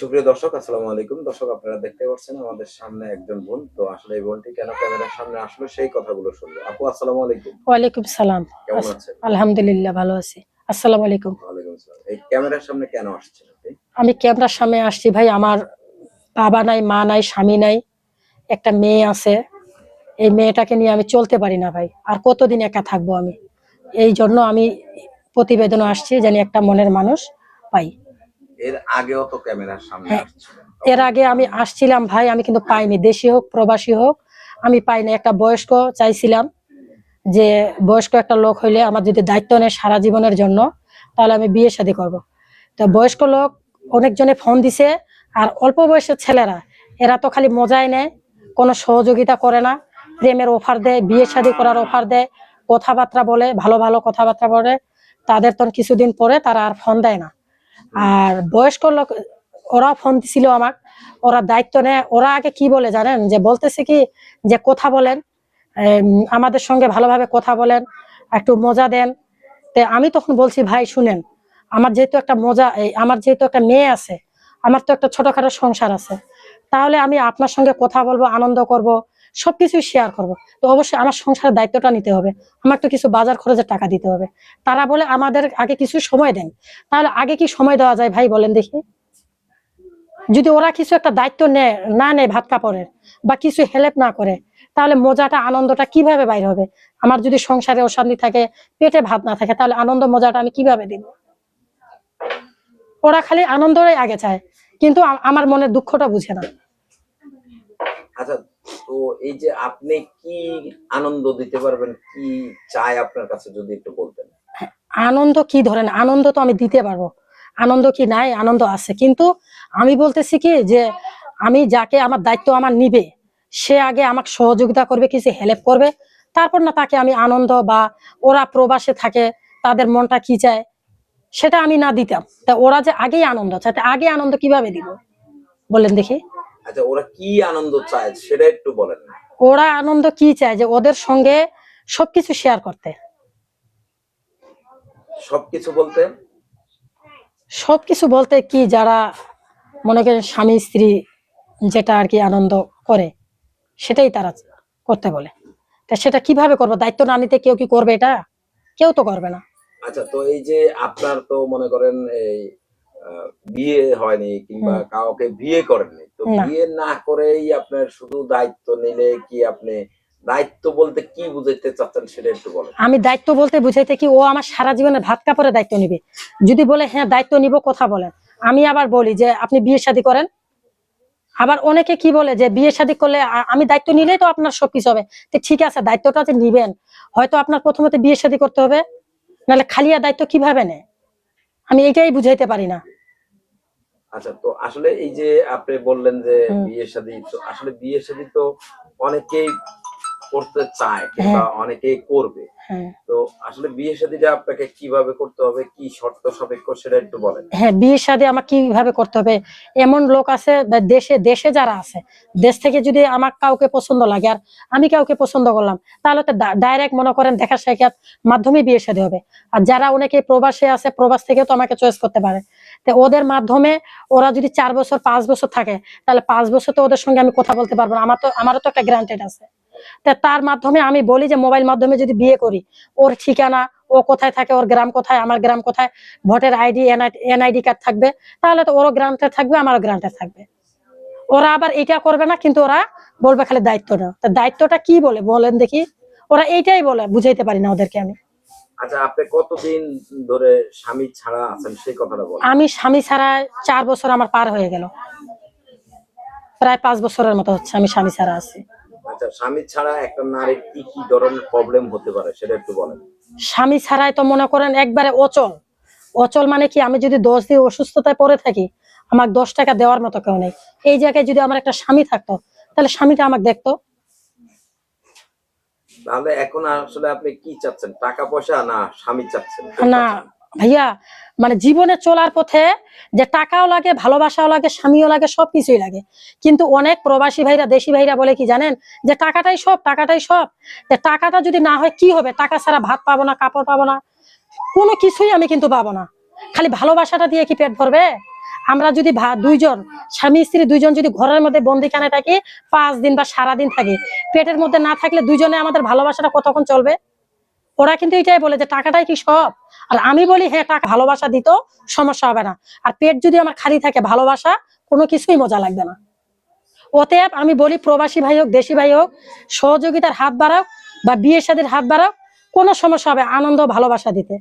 সুপ্রিয় দর্শক আসসালামু আলাইকুম। দর্শক আপনারা দেখতে পাচ্ছেন আমাদের সামনে একজন বোন। তো আসলে এই বোনটি কেন ক্যামেরার সামনে আসলো সেই কথাগুলো শুনব। আপু আসসালামু আলাইকুম। ওয়ালাইকুম সালাম। কেমন আছেন? আলহামদুলিল্লাহ ভালো আছি। আসসালামু আলাইকুম। আসসালাম। এই ক্যামেরার সামনে কেন আসছেন আপনি? আমি ক্যামেরার সামনে আসছি ভাই আমার বাবা নাই মা নাই স্বামী নাই একটা মেয়ে আছে। এই মেয়েটাকে নিয়ে আমি চলতে পারি না ভাই। আর কতদিন একা থাকব আমি? এই জন্য আমি প্রতিবেদন আসছি জানি একটা মনের মানুষ পাই এর আগেও তো ক্যামেরার সামনে হ্যাঁ। এর আগে আমি আসছিলাম ভাই আমি কিন্তু পাইনি দেশি হোক প্রবাসী হোক আমি পাইনি। একটা বয়স্ক চাইছিলাম যে বয়স্ক একটা লোক হইলে আমার যদি দায়িত্ব নেয় সারা জীবনের জন্য তাহলে আমি বিয়ে শাদী করব। তো বয়স্ক লোক অনেকজনে ফোন দিছে আর অল্প বয়সের ছেলেরা এরা তো খালি মজাই নেয় কোনো সহযোগিতা করে না প্রেমের অফার দেয় বিয়ে শাদী করার অফার দেয় কথাবার্তা বলে ভালো ভালো কথাবার্তা বলে তাদের তো কিছুদিন পরে তারা আর ফোন দেয় না। আর বয়স্ক লোক ওরা ফোন দিছিল আমার। ওরা দায়িত্ব নেয়। ওরা আগে কি বলে জানেন? যে বলতেছে কি, যে কথা বলেন আমাদের সঙ্গে ভালোভাবে কথা বলেন, একটু মজা দেন। তে আমি তখন বলছি, ভাই, শুনেন, আমার যেহেতু একটা মজা আমার যেহেতু একটা মেয়ে আছে, আমার তো একটা ছোটখাটো সংসার আছে, তাহলে আমি আপনার সঙ্গে কথা বলব, আনন্দ করব সবকিছু শেয়ার করব। তো অবশ্যই আমার সংসারের দায়িত্বটা নিতে হবে। আমার তো কিছু বাজার খরচের টাকা দিতে হবে। তারা বলে আমাদের আগে কিছু সময় দেন। তাহলে আগে কি সময় দেওয়া যায় ভাই বলেন দেখি। যদি ওরা কিছু একটা দায়িত্ব নেয়, না নেয় ভাত কাপড়ের বা কিছু হেল্প না করে, তাহলে মজাটা, আনন্দটা কীভাবে বাইর হবে? আমার যদি সংসারে অশান্তি থাকে, পেটে ভাত না থাকে, তাহলে আনন্দ মজাটা আমি কীভাবে দিব? ওরা খালি আনন্দটাই আগে চায়। কিন্তু আমার মনের দুঃখটা বুঝে না। তো এই যে আপনি কি আনন্দ দিতে পারবেন? কি চাই আপনার কাছে যদি একটু বলতেন? আনন্দ কি ধরেন? আনন্দ তো আমি দিতে পারব। আনন্দ কি নাই? আনন্দ আছে। কিন্তু আমি বলতেছি কি যে আমি যাকে আমার দায়িত্ব আমার নিবে, সে আগে আমাকে সহযোগিতা করবে, কিছু হেল্প করবে। তারপর না তাকে আমি আনন্দ বা ওরা প্রবাসে থাকে, তাদের মনটা কি চায়, সেটা আমি না দিতাম। তা ওরা যে আগেই আনন্দ চায় আগে আনন্দ কীভাবে দিব? বলেন দেখি। আচ্ছা ওরা কি আনন্দ চায় সেটা একটু বলেন ওরা আনন্দ কি চায় যে ওদের সঙ্গে সবকিছু শেয়ার করতে? সবকিছু বলতে? সবকিছু বলতে কি যারা মনে করেন স্বামী স্ত্রী যেটা আর কি আনন্দ করে সেটাই তারা করতে বলে। তা সেটা কীভাবে করব? দায়িত্ব না নিতে কেউ কি করবে এটা? কেউ তো করবে না। আচ্ছা তো এই যে আপনার তো মনে করেন এই বিয়ে হয়নি কিংবা কাউকে বিয়ে করেননি। তো বিয়ে না করেই আপনার শুধু দায়িত্ব নিলে কি আপনি দায়িত্ব বলতে কি বুঝাইতে চাচ্ছেন সেটা একটু বলেন। আমি দায়িত্ব বলতে বুঝাইতে কি ও আমার সারা জীবনে ভাত কাপড়ে দায়িত্ব নিবে? যদি বলে হ্যাঁ দায়িত্ব নিব কথা বলেন আমি আবার বলি যে আপনি বিয়ে শাদী করেন। আবার অনেকে কি বলে যে বিয়ে শাদী করলে আমি দায়িত্ব নিলেই তো আপনার সবকিছু হবে। তো ঠিক আছে দায়িত্বটা যে নিবেন হয়তো আপনার প্রথমত বিয়ে শাদী করতে হবে নাহলে খালিয়া দায়িত্ব কীভাবে নেয়? আমি এটাই বুঝাইতে পারি না। আচ্ছা তো আসলে এই যে আপনি বললেন যে বিয়ের সাথে শাদী আসলে বিয়ের শাদী তো অনেকেই করতে চায় কিংবা অনেকেই করবে। হ্যাঁ। তো আসলে বিয়ে শাদীটা আপনাকে কীভাবে করতে হবে কি শর্ত সাপেক্ষ সেটা একটু বলেন। হ্যাঁ বিয়ে শাদী আমার কীভাবে করতে হবে? এমন লোক আছে দেশে দেশে যারা আছে দেশ থেকে যদি আমার কাউকে পছন্দ লাগে আর আমি কাউকে পছন্দ করলাম তাহলে তো ডাইরেক্ট মনে করেন দেখা সাক্ষাৎ মাধ্যমে বিয়ে শাদী হবে। আর যারা অনেকে প্রবাসে আছে প্রবাস থেকে তো আমাকে চয়েস করতে পারে। তো ওদের মাধ্যমে ওরা যদি চার বছর পাঁচ বছর থাকে তাহলে পাঁচ বছর তো ওদের সঙ্গে আমি কথা বলতে পারব না। আমার তো আমারও তো একটা গ্রান্টেড আছে। তা তার মাধ্যমে আমি বলি যে মোবাইল মাধ্যমে যদি বিয়ে করি ওর ঠিকানা ও কোথায় থাকে ওর গ্রাম কোথায় আমার গ্রাম কোথায় ভোটার আইডি এনআইডি কার্ড থাকবে তাহলে তো ওরও গ্রান্টে থাকবে আমারও গ্রান্টে থাকবে। ওরা আবার এটা করবে না কিন্তু ওরা বলবে খালি দায়িত্ব না তা দায়িত্বটা কি বলে? বলেন দেখি। ওরা এইটাই বলে বুঝাইতে পারি না ওদেরকে আমি। আচ্ছা আপনি কতদিন ধরে স্বামী ছাড়া আছেন সেই কথাটা বলেন। আমি স্বামী ছাড়া চার বছর আমার পার হয়ে গেল। প্রায় পাঁচ বছরের মতো হচ্ছে আমি স্বামী ছাড়া আছি। আচ্ছা স্বামী ছাড়া একটা নারীর কি কি ধরনের প্রবলেম হতে পারে? সেটা একটু বলেন। স্বামী ছাড়াই তো মনে করেন একবারে অচল। অচল মানে কি? আমি যদি দশ দিন অসুস্থতায় পড়ে থাকি আমার দশ টাকা দেওয়ার মতো কেউ নেই। এই জায়গায় যদি আমার একটা স্বামী থাকতো তাহলে স্বামীটা আমাকে দেখতো। তাহলে এখন আসলে আপনি কি চাচ্ছেন? টাকা পয়সা না স্বামী চাচ্ছেন? না ভাইয়া মানে জীবনে চলার পথে যে টাকাও লাগে, ভালোবাসাও লাগে, স্বামীও লাগে, সবকিছুই লাগে। কিন্তু অনেক প্রবাসী ভাইরা, দেশি ভাইরা বলে কি জানেন? যে টাকাটাই সব টাকাটাই সব। টাকাটা যদি না হয় কি হবে? টাকা ছাড়া ভাত পাবো না, কাপড় পাবো না, কোনো কিছুই আমি কিন্তু পাবো না। খালি ভালোবাসাটা দিয়ে কি পেট ভরবে? আমরা যদি দুইজন, স্বামী, স্ত্রী দুইজন যদি ঘরের মধ্যে বন্দিখানে থাকি, পাঁচ দিন বা সারা দিন থাকি, পেটের মধ্যে না থাকলে দুইজনে আমাদের ভালোবাসাটা কতক্ষণ চলবে? ওরা কিন্তু এটাই বলে যে টাকাটাই কি সব? আর আমি বলি হ্যাঁ টাকা ভালোবাসা দিত, সমস্যা হবে না। আর পেট যদি আমার খালি থাকে, ভালোবাসা, কোনো কিছুই মজা লাগবে না। অতএব আমি বলি, প্রবাসী ভাই হোক, দেশি ভাই হোক, সহযোগিতার হাত বাড়াও বা বিয়ে সাদের হাত বাড়াও, কোনো সমস্যা হবে আনন্দ, ভালোবাসা দিতে।